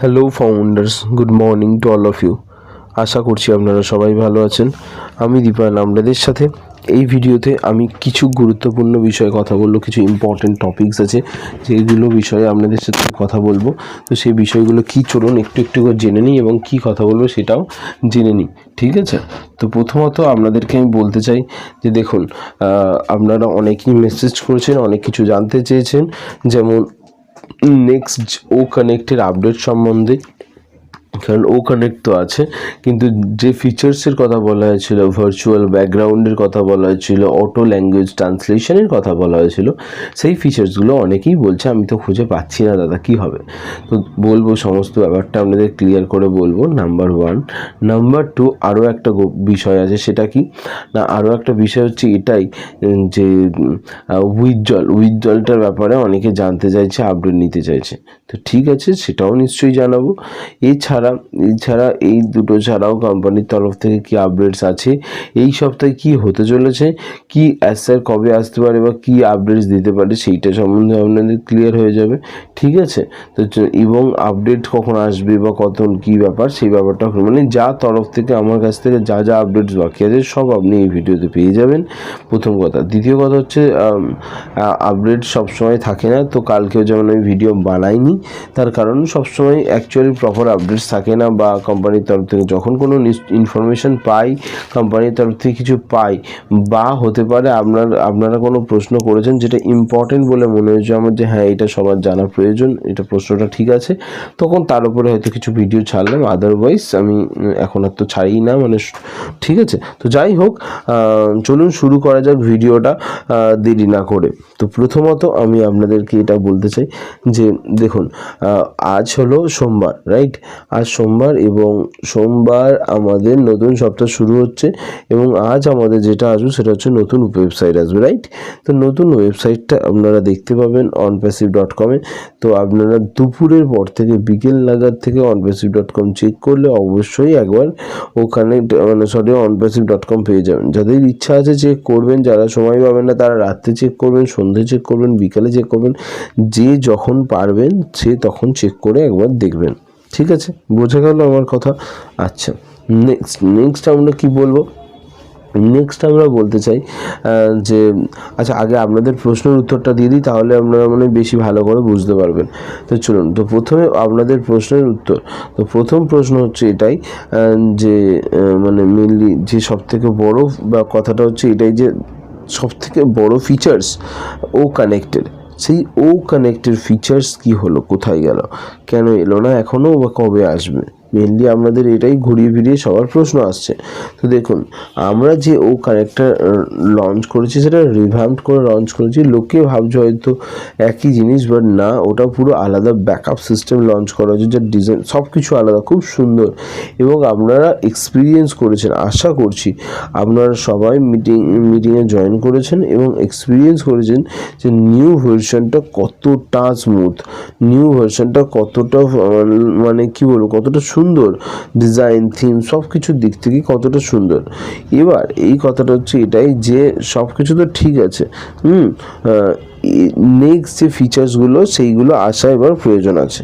Hello founders good morning to all of you আশা করছি আপনারা সবাই ভালো আছেন। আমি দীপায়ন আপনাদের সাথে। এই ভিডিওতে আমি কিছু গুরুত্বপূর্ণ বিষয়ে কথা বলব, কিছু ইম্পর্টেন্ট টপিকস আছে, যেগুলো বিষয়ে আপনাদের সাথে কথা বলব। তো সেই বিষয়গুলো কি চলুন একটু একটু করে জেনে নিই এবং কি কথা বলব সেটাও জেনে নিই, ঠিক আছে? তো প্রথমত আপনাদেরকে আমি বলতে চাই যে দেখুন আপনারা অনেকেই মেসেজ করেছেন, অনেক কিছু জানতে চেয়েছেন। যেমন নেক্সট ও কানেক্টের আপডেট সম্বন্ধে কারণ ও কানেক্ট তো আছে। কিন্তু যে ফিচার্সের কথা বলা হয়েছিল ভার্চুয়াল ব্যাকগ্রাউন্ডের কথা বলা হয়েছিল অটো ল্যাঙ্গুয়েজ ট্রান্সলেশনের কথা বলা হয়েছিল, সেই ফিচার্সগুলো অনেকেই বলছে, আমি তো খুঁজে পাচ্ছি না দাদা, কি হবে? তো বলব সমস্ত ব্যাপারটা আপনাদের ক্লিয়ার করে বলব। নাম্বার ওয়ান নাম্বার টু আরও একটা বিষয় আছে, সেটা কি? না আরও একটা বিষয় হচ্ছে এটাই যে উইথজল উইথজলটার ব্যাপারে অনেকে জানতে চাইছে আপডেট নিতে চাইছে। তো ঠিক আছে, সেটাও নিশ্চয়ই জানাব। এছাড়া এছাড়া এই দুটো ছাড়াও কোম্পানির তরফ থেকে কি আপডেটস আছে? এই সপ্তাহে কি হতে চলেছে? কি অ্যাসার কবে আসতে পারে বা কি আপডেটস দিতে পারে সেইটা সম্বন্ধে আপনাদের ক্লিয়ার হয়ে যাবে, ঠিক আছে? তো এবং আপডেট কখন আসবে বা কত, কি ব্যাপার সেই ব্যাপারটা মানে যা তরফ থেকে আমার কাছ থেকে যা যা আপডেটস বাকি আছে সব আপনি এই ভিডিওতে পেয়ে যাবেন। প্রথম কথা। দ্বিতীয় কথা হচ্ছে আপডেট সবসময় থাকে না, তো কালকেও যেমন আমি ভিডিও বানাইনি, তার কারণ সবসময় অ্যাকচুয়ালি প্রপার আপডেটস থাকে। না বা কোম্পানির তরফ থেকে যখন কোনো ইনফরমেশন পাই কোম্পানির তরফ থেকে কিছু পাই বা হতে পারে আপনার, আপনারা কোনো প্রশ্ন করেছেন যেটা ইম্পর্টেন্ট বলে মনে হয়েছে আমার যে হ্যাঁ এটা সবার জানা প্রয়োজন, এটা প্রশ্নটা ঠিক আছে, তখন তার উপরে হয়তো কিছু ভিডিও ছাড়লাম আদারওয়াইজ আমি এখন আর তো ছাড়ি না মানে ঠিক আছে। তো যাই হোক চলুন শুরু করা যাক ভিডিওটা দেরি না করে। তো প্রথমত আমি আপনাদেরকে এটা বলতে চাই যে দেখুন আজ হলো সোমবার রাইট আজ সোমবার এবং সোমবার আমাদের নতুন সপ্তাহ শুরু হচ্ছে এবং আজ আমাদের যেটা আসবে সেটা হচ্ছে নতুন ওয়েবসাইট আসবে রাইট তো নতুন ওয়েবসাইটটা আপনারা দেখতে পাবেন অনপ্যাসিভ ডট কমে তো আপনারা দুপুরের পর থেকে, বিকেল নাগাদ থেকে অনপ্যাসিভ ডট কম চেক করলে অবশ্যই একবার ওখানে মানে সরি অনপ্যাসিভ ডট কম পেয়ে যাবেন। যাদের ইচ্ছা আছে চেক করবেন, যারা সময় পাবেন না, তারা রাত্রে চেক করবেন সন্ধ্যে চেক করবেন, বিকালে চেক করবেন, যে যখন পারবেন, সে তখন চেক করে একবার দেখবেন। ঠিক আছে, বোঝা গেল আমার কথা। আচ্ছা নেক্সট নেক্সট আমরা কি বলব? নেক্সট আমরা বলতে চাই যে আচ্ছা আগে আপনাদের প্রশ্নের উত্তরটা দিয়ে দিই, তাহলে আপনারা মানে বেশি ভালো করে বুঝতে পারবেন। তো চলুন, তো প্রথমে আপনাদের প্রশ্নের উত্তর। তো প্রথম প্রশ্ন হচ্ছে এটাই যে মানে মেনলি যে সব থেকে বড় বা কথাটা হচ্ছে এটাই যে সব থেকে বড় ফিচার্স ও কানেক্টেড সেই ও কানেক্টের ফিচার্স কি হলো? কোথায় গেল? কেন এলো না? এখনও বা কবে আসবে? মেনলি আমাদের এটাই ঘুরিয়ে ফিরিয়ে সবার প্রশ্ন আসছে। তো দেখুন, আমরা যে ও কানেক্টার লঞ্চ করেছি, সেটা রিভ্যাম্প করে লঞ্চ করেছি, লোকে ভাবছে হয়তো একই জিনিস বাট না, ওটা পুরো আলাদা ব্যাকআপ সিস্টেম লঞ্চ করা হয়েছে, যার ডিজাইন সব কিছু আলাদা, খুব সুন্দর। এবং আপনারা এক্সপিরিয়েন্স করেছেন, আশা করছি আপনারা সবাই মিটিং মিটিংয়ে জয়েন করেছেন এবং এক্সপিরিয়েন্স করেছেন যে নিউ ভার্সনটা কতটা স্মুথ নিউ ভার্সনটা কতটা মানে কি বলব, কতটা সুন্দর। ডিজাইন থিম সব কিছুর দিক থেকে কতটা সুন্দর। এবার এই কথাটা হচ্ছে এটাই যে সব কিছু তো ঠিক আছে। হুম নেক্সট যে ফিচার্সগুলো সেইগুলো আসা এবার প্রয়োজন আছে।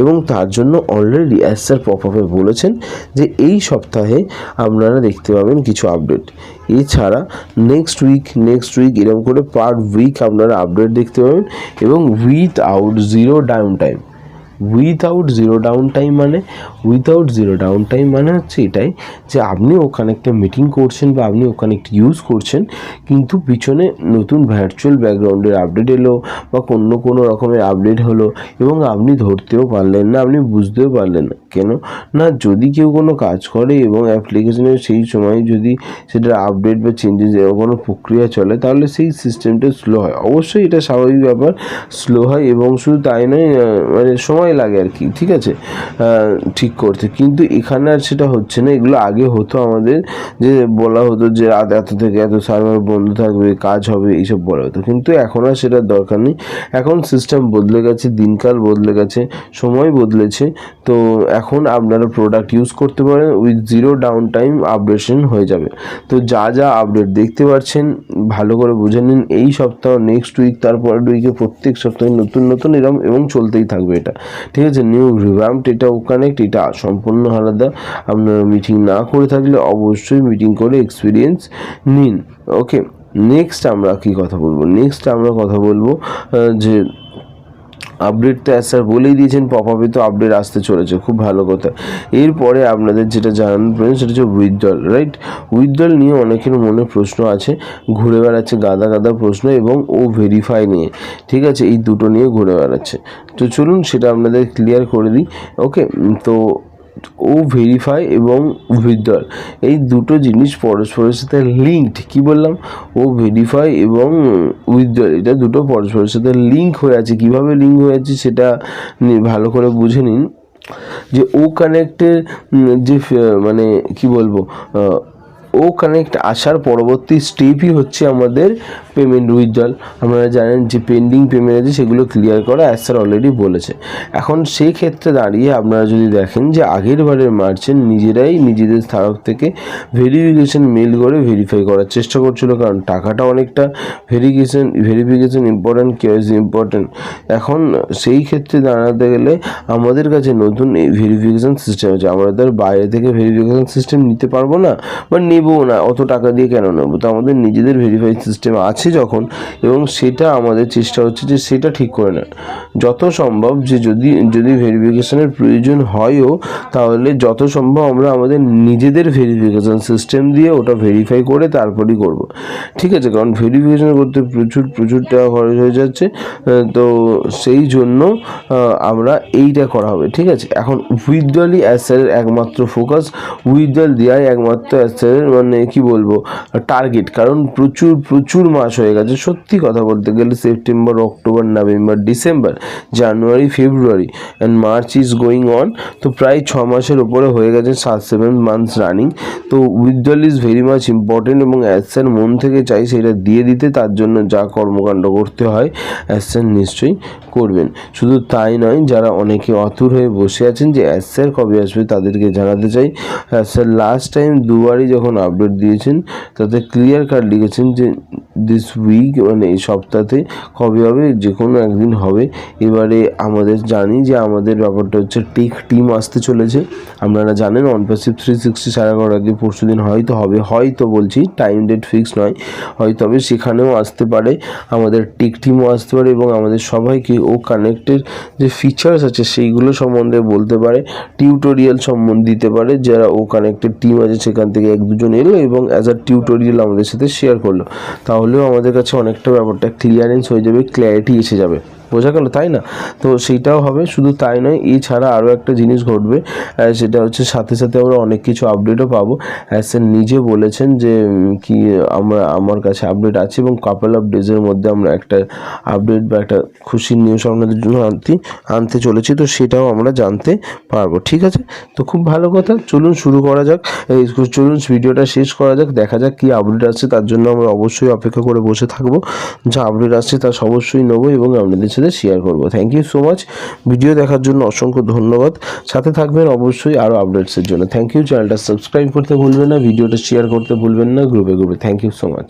এবং তার জন্য অলরেডি অ্যাসার পপ আপে বলেছেন যে এই সপ্তাহে আপনারা দেখতে পাবেন কিছু আপডেট এছাড়া নেক্সট উইক নেক্সট উইক এরকম করে পার উইক আপনারা আপডেট দেখতে পাবেন এবং without zero down time without zero down time মানে উইথাউট জিরো ডাউন টাইম মানে হচ্ছে এটাই যে আপনি ওখানে একটা মিটিং করছেন বা আপনি ওখানে একটা ইউজ করছেন, কিন্তু পিছনে নতুন ভার্চুয়াল ব্যাকগ্রাউন্ডের আপডেট এলো বা অন্য কোনো রকমের আপডেট হলো এবং আপনি ধরতেও পারলেন না, আপনি বুঝতেও পারলেন না। কেন? না, যদি কেউ কোনো কাজ করে এবং অ্যাপ্লিকেশনের সেই সময় যদি সেটার আপডেট বা চেঞ্জেস এরকম কোনো প্রক্রিয়া চলে, তাহলে সেই সিস্টেমটা স্লো হয়। অবশ্যই এটা স্বাভাবিক ব্যাপার স্লো হয় এবং শুধু তাই নয় মানে সময় লাগে আর কি, ঠিক আছে? ঠিক করতে কিন্তু এখানে আর সেটা হচ্ছে না, এগুলো আগে হতো আমাদের, যে বলা হতো যে রাত এত থেকে এত সার্ভার বন্ধ থাকবে, কাজ হবে, এইসব বলা হতো। কিন্তু এখন আর সেটার দরকার নেই। এখন সিস্টেম বদলে গেছে, দিনকাল বদলে গেছে, সময় বদলেছে। তো এখন আপনারা প্রোডাক্ট ইউজ করতে পারেন with zero down time updation হয়ে যাবে। তো যা যা আপডেট দেখতে পাচ্ছেন ভালো করে বুঝে নিন। এই সপ্তাহ নেক্সট উইক তারপরের উইকে প্রত্যেক সপ্তাহে নতুন নতুন এরকম এবং চলতেই থাকবে এটা। ঠিক আছে নিউ রিভ্যাম্পড এটা কানেক্ট এটা সম্পূর্ণ আলাদা। আপনারা মিটিং না করে থাকলে অবশ্যই মিটিং করে এক্সপিরিয়েন্স নিন। ওকে নেক্সট আমরা কি কথা বলব? নেক্সট আমরা কথা বলব যে আপডেট তো স্যার বলেই দিয়েছেন পপ আপে তো আপডেট আসতে চলেছে, খুব ভালো কথা। এরপরে আপনাদের যেটা জানান প্রয়োজন, সেটা হচ্ছে উইথড্রল রাইট উইথড্রল নিয়ে অনেকের মনে প্রশ্ন আছে, ঘুরে বেড়াচ্ছে, গাদা গাদা প্রশ্ন এবং ও ভেরিফাই নিয়ে, ঠিক আছে? এই দুটো নিয়ে ঘুরে বেড়াচ্ছে। তো চলুন সেটা আপনাদের ক্লিয়ার করে দিই ওকে তো ও ভেরিফাই এবং উইথড্রল এই দুটো জিনিস পরস্পরের সাথে লিঙ্কড কি বললাম? ও ভেরিফাই এবং উইথড্রল এটা দুটো পরস্পরের সাথে লিঙ্ক হয়ে আছে। কীভাবে লিঙ্ক হয়ে আছে সেটা ভালো করে বুঝে নিন। যে ও কানেক্টের যে মানে কি বলব ও কানেক্ট আসার পরবর্তী স্টেপই হচ্ছে আমাদের পেমেন্ট উইথড্রল আপনারা জানেন যে পেন্ডিং পেমেন্ট আছে, সেগুলো ক্লিয়ার করা অ্যাজ স্যার অলরেডি বলেছে। এখন সেই ক্ষেত্রে দাঁড়িয়ে আপনারা যদি দেখেন যে আগের বারের মার্চেন্ট নিজেরাই নিজেদের তরফ থেকে ভেরিফিকেশন মেল করে ভেরিফাই করার চেষ্টা করছিল, কারণ টাকাটা অনেকটা verification verification important KYC important এখন সেই ক্ষেত্রে দাঁড়াতে গেলে আমাদের কাছে নতুন এই ভেরিফিকেশন সিস্টেম আছে আমাদের বাইরে থেকে ভেরিফিকেশন সিস্টেম নিতে পারব না, বা নেবও না, অত টাকা দিয়ে কেন নেব? তো আমাদের নিজেদের ভেরিফাই সিস্টেম আছে যখন, এবং সেটা আমাদের চেষ্টা হচ্ছে যে সেটা ঠিক করে নেন যত সম্ভব যে যদি যদি ভেরিফিকেশানের প্রয়োজন হয়ও, তাহলে যত সম্ভব আমরা আমাদের নিজেদের ভেরিফিকেশান সিস্টেম দিয়ে ওটা ভেরিফাই করে তারপরই করব। ঠিক আছে, কারণ ভেরিফিকেশান করতে প্রচুর প্রচুর টাকা খরচ হয়ে যাচ্ছে তো সেই জন্য আমরা এইটা করা হবে। ঠিক আছে, এখন উইথড্রলই অ্যাসারের একমাত্র ফোকাস উইথড্রল দেওয়াই একমাত্র অ্যাসারের মানে কি বলব টার্গেট কারণ প্রচুর প্রচুর মাস হয়ে গেছে। সত্যি কথা বলতে গেলে September October November December January February and March is going on তো প্রায় ছ মাসের ওপরে হয়ে গেছে সাত সেভেন মান্থস রানিং তো withdrawal is very much important এবং অ্যাসার মন থেকে চাই সেটা দিয়ে দিতে, তার জন্য যা কর্মকাণ্ড করতে হয় অ্যাসার নিশ্চয়ই করবেন। শুধু তাই নয়, যারা অনেকে অতুর হয়ে বসে আছেন যে অ্যাসার কবে আসবে তাদেরকে জানাতে চাই। অ্যাসার লাস্ট টাইম দুবারই যখন আপডেট দিয়েছেন? তাতে ক্লিয়ার কাট লিখেছেন যে দিস উইক মানে এই সপ্তাহে কবে হবে? যে কোনো একদিন হবে। এবারে আমাদের জানি যে আমাদের ব্যাপারটা হচ্ছে টেক টিম আসতে চলেছে। আপনারা জানেন অনপাসিভ থ্রি সিক্সটি সাড়ে এগারোটার দিন পরশু দিন হয়তো হবে। হয়তো বলছি টাইম ডেট ফিক্স নয়। হয়তো হবে, সেখানেও আসতে পারে। আমাদের টেক টিমও আসতে পারে এবং আমাদের সবাইকে ও কানেক্টের যে ফিচার্স আছে, সেইগুলো সম্বন্ধে বলতে পারে। টিউটোরিয়াল সম্বন্ধে দিতে পারে। যারা ও কানেক্টেড টিম আছে, সেখান থেকে এক দুজন এলো এবং অ্যাজ আ টিউটোরিয়াল আমাদের সাথে শেয়ার করল। তাহলেও আমাদের কাছে অনেকটা ব্যাপারটা ক্লিয়ারেন্স হয়ে যাবে ক্ল্যারিটি এসে যাবে। বোঝা গেল? তাই না? তো সেইটাও হবে, শুধু তাই নয়, এছাড়া আরও একটা জিনিস ঘটবে সেটা হচ্ছে সাথে সাথে আমরা অনেক কিছু আপডেটও পাবো। অ্যাজ স্যার নিজে বলেছেন যে কি আমরা, আমার কাছে আপডেট আছে এবং কাপল অফ ডেজের মধ্যে আমরা একটা আপডেট বা একটা খুশির নিউজ আপনাদের জন্য আনতে আনতে চলেছি, তো সেটাও আমরা জানতে পারব। ঠিক আছে? তো খুব ভালো কথা, চলুন শুরু করা যাক। চলুন ভিডিওটা শেষ করা যাক, দেখা যাক কী আপডেট আসছে, তার জন্য আমরা অবশ্যই অপেক্ষা করে বসে থাকব। যা আপডেট আসছে, তা অবশ্যই নেব এবং আপনাদের সাথে শেয়ার করব। Thank you so much video দেখার জন্য অসংখ্য ধন্যবাদ। সাথে থাকবেন অবশ্যই আরও আপডেটসের জন্য। থ্যাংক ইউ চ্যানেলটা সাবস্ক্রাইব করতে ভুলবেন না। ভিডিওটা শেয়ার করতে ভুলবেন না। গ্রুপে গ্রুপে থ্যাংক ইউ সো মাচ